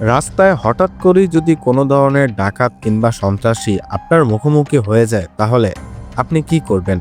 রাস্তায় হঠাৎ করেই যদি কোনো ধরনের ডাকাত কিংবা সন্ত্রাসী আপনার মুখোমুখি হয়ে যায়, তাহলে আপনি কি করবেন?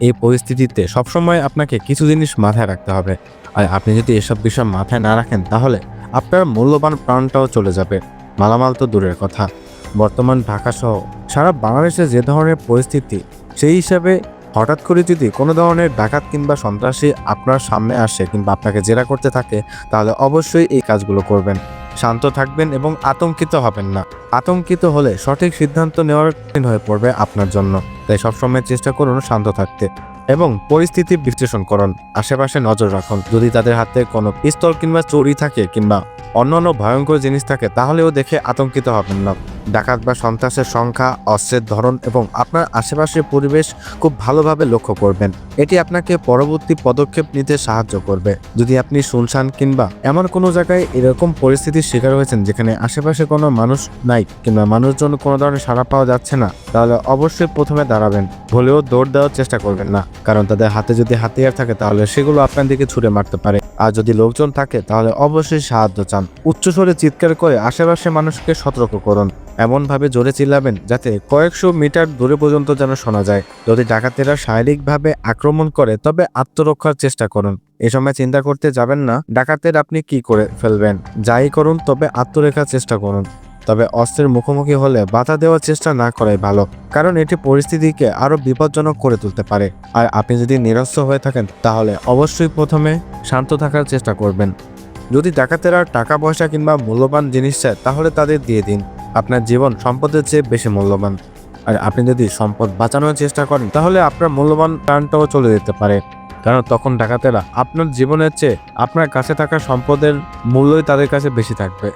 এই পরিস্থিতিতে সবসময় আপনাকে কিছু জিনিস মাথায় রাখতে হবে। আর আপনি যদি এসব বিষয় মাথায় না রাখেন, তাহলে আপনার মূল্যবান প্রাণটাও চলে যাবে। মালামাল তো দূরের কথা। বর্তমান ঢাকা সহ সারা বাংলাদেশে যে ধরনের পরিস্থিতি, সেই হিসাবে হঠাৎ করে যদি কোনো ধরনের ডাকাত কিংবা সন্ত্রাসী আপনার সামনে আসে কিংবা আপনাকে জেরা করতে থাকে, তাহলে অবশ্যই এই কাজগুলো করবেন। শান্ত থাকবেন এবং আতঙ্কিত হবেন না। আতঙ্কিত হলে সঠিক সিদ্ধান্ত নেওয়ার কঠিন হয়ে পড়বে আপনার জন্য। তাই সবসময় চেষ্টা করুন শান্ত থাকতে এবং পরিস্থিতি বিশ্লেষণ করুন। আশেপাশে নজর রাখুন। যদি তাদের হাতে কোনো পিস্তল কিংবা চুরি থাকে কিংবা অন্যান্য ভয়ঙ্কর জিনিস থাকে, তাহলেও দেখে আতঙ্কিত হবেন না। ডাকাত বা সন্ত্রাসের সংখ্যা, অস্ত্রের ধরন এবং আপনার আশেপাশের পরিবেশ খুব ভালোভাবে লক্ষ্য করবেন। এটি আপনাকে পরবর্তী পদক্ষেপ নিতে সাহায্য করবে। যদি আপনি শুনশান কিংবা এমন কোনো জায়গায় এরকম পরিস্থিতির শিকার হয়েছেন যেখানে আশেপাশে কোনো মানুষ নাই কিংবা মানুষজন কোনো ধরনের সাড়া পাওয়া যাচ্ছে না, তাহলে অবশ্যই প্রথমে দাঁড়াবেন। ভুলেও দৌড় দেওয়ার চেষ্টা করবেন না। কারণ তাদের হাতে যদি হাতিয়ার থাকে, তাহলে সেগুলো আপনার দিকে ছুড়ে মারতে পারে। আর যদি লোকজন থাকে, তাহলে অবশ্যই সাহায্য চান। উচ্চস্বরে চিৎকার করে আশেপাশে মানুষকে সতর্ক করুন। এমনভাবে জোরে চিল্লাবেন যাতে কয়েকশো মিটার দূরে পর্যন্ত যেন শোনা যায়। যদি ডাকাতেরা শারীরিকভাবে আক্রমণ করে, তবে আত্মরক্ষার চেষ্টা করুন। এ সময় চিন্তা করতে যাবেন না, ডাকাতের আপনি কি করে ফেলবেন। যাই করুন, তবে আত্মরেখার চেষ্টা করুন। তবে অস্ত্রের মুখোমুখি হলে বাধা দেওয়ার চেষ্টা না করাই ভালো, কারণ এটি পরিস্থিতিকে আরও বিপজ্জনক করে তুলতে পারে। আর আপনি যদি নিরস্ত্র হয়ে থাকেন, তাহলে অবশ্যই প্রথমে শান্ত থাকার চেষ্টা করবেন। যদি ডাকাতেরা টাকা পয়সা কিংবা মূল্যবান জিনিস চায়, তাহলে তাদের দিয়ে দিন। আপনার জীবন সম্পদের চেয়ে বেশি মূল্যবান। আর আপনি যদি সম্পদ বাঁচানোর চেষ্টা করেন, তাহলে আপনার মূল্যবান প্রাণটাও চলে যেতে পারে। কারণ তখন ডাকাতেরা আপনার জীবনের চেয়ে আপনার কাছে থাকা সম্পদের মূল্যই তাদের কাছে বেশি থাকবে।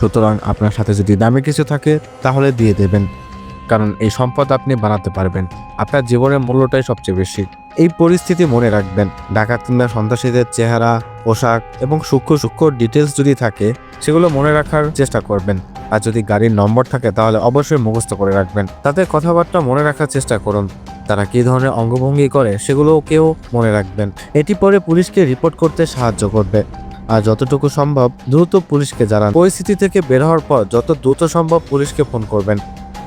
সুতরাং আপনার সাথে যদি দামি কিছু থাকে, তাহলে দিয়ে দেবেন। কারণ এই সম্পদ আপনি বানাতে পারবেন। আপনার জীবনের মূল্যটাই সবচেয়ে বেশি। এই পরিস্থিতি মনে রাখবেন। ডাকাত কিংবা সন্ত্রাসীদের চেহারা, পোশাক এবং সূক্ষ্ম সূক্ষ্ম ডিটেলস যদি থাকে, সেগুলো মনে রাখার চেষ্টা করবেন। আর যদি গাড়ির নম্বর থাকে, তাহলে অবশ্যই মুখস্থ করে রাখবেন। তাদের কথাবার্তা মনে রাখার চেষ্টা করুন। তারা কী ধরনের অঙ্গভঙ্গি করে সেগুলোকেও মনে রাখবেন। এটি পরে পুলিশকে রিপোর্ট করতে সাহায্য করবে। আর যতটুকু সম্ভব দ্রুত পুলিশকে জানান। পরিস্থিতি থেকে বের হওয়ার পর যত দ্রুত সম্ভব পুলিশকে ফোন করবেন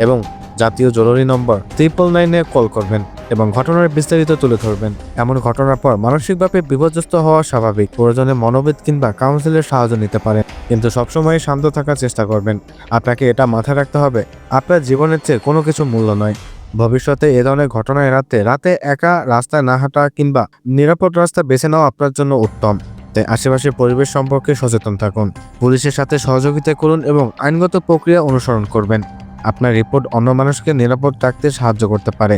এবং জাতীয় জরুরি নম্বর ট্রিপল নাইনে কল করবেন এবং ঘটনার বিস্তারিত তুলে ধরবেন। এমন ঘটনার পর মানসিকভাবে বিপর্যস্ত হওয়া স্বাভাবিক। প্রয়োজনে মনোবিদ কিংবা কাউন্সিলের সাহায্য নিতে পারেন। কিন্তু সবসময় শান্ত থাকার চেষ্টা করবেন। আপনাকে এটা মাথায় রাখতে হবে, আপনার জীবনের চেয়ে কোনো কিছু মূল্য নয়। ভবিষ্যতে এ ধরনের ঘটনা এড়াতে রাতে একা রাস্তায় না হাঁটা কিংবা নিরাপদ রাস্তা বেছে নেওয়া আপনার জন্য উত্তম। তাই আশেপাশের পরিবেশ সম্পর্কে সচেতন থাকুন। পুলিশের সাথে সহযোগিতা করুন এবং আইনগত প্রক্রিয়া অনুসরণ করবেন। আপনার রিপোর্ট অন্য মানুষকে নিরাপদ রাখতে সাহায্য করতে পারে।